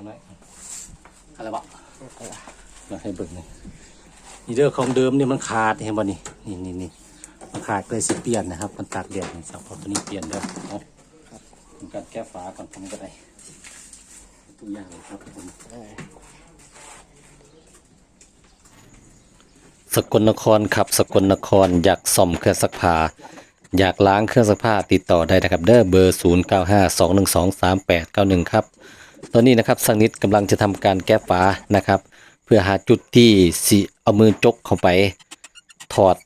รงไหนอะไรบะมาให้เบิ่งนี่นี่เด้อของเดิมเนี่ยมันขาดเห็นบ่นี่นี่นี่นี่มันขาดเลยสิเปลี่ยนนะครับมันตากแดดนี่สับเอตัวนี้เปลี่ยนเด้อเอาทำการแก้ฝาก่อนทำก็ได้ตัวอย่างเลยครับผมสกลนครครับสกลนครอยากซ่อมเครื่องซักผ้าอยากล้างเครื่องซักผ้าติดต่อได้นะครับเด้อเบอร์ 0 9 5 2 1 2 3 8 9 1 ครับ ตอนนี้นะครับสังนิดกำลังจะทำการแก้ฝานะครับ เพื่อหาจุดที่สิเอามือจกเข้าไปถอด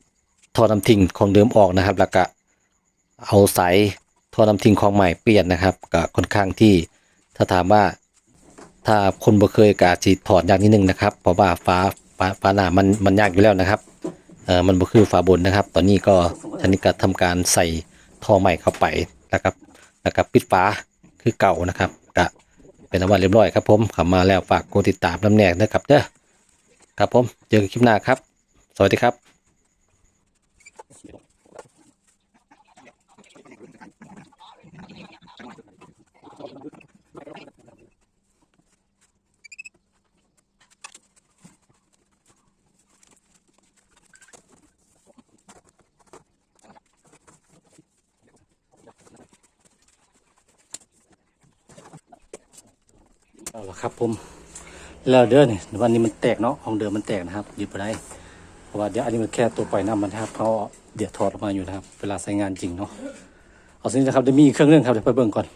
ท่อน้ำทิ้งของเดิมออกนะครับ แล้วก็เอาสายท่อน้ำทิ้งของใหม่เปลี่ยนนะครับก็ค่อนข้างที่ถ้าถามว่าถ้าคนบ่เคยกาจีถอดยากนิดนึงนะครับ เพราะว่าฟ้าฟ้าฟ้าหน้ามันมันยากอยู่แล้วนะครับเออมันบ่คือฝาบนนะครับ ตอนนี้ก็ทันนี้ก็ทำการใส่ท่อใหม่เข้าไปนะครับแล้วก็ปิดฝาคือเก่านะครับก็ เป็นอันว่าเรียบร้อยครับผมขับมาแล้วฝากกดติดตามล้ำแนกนะครับเด้อครับผมเจอกันคลิปหน้าครับ สวัสดีครับ เอาละครับผมแล้วเด้อนี่วันนี้มันแตกเนาะของเดิมมันแตกนะครับหยิบไปได้เพราะว่าเดี๋ยวอันนี้มันแค่ตัวปล่อยน้ำมันนะครับเขาเดี๋ยวถอดออกมาอยู่นะครับ เวลาใช้งานจริงเนาะเอาสินะครับเดี๋ยวมีอีกเครื่องนึงครับเดี๋ยวไปเบิ่งก่อน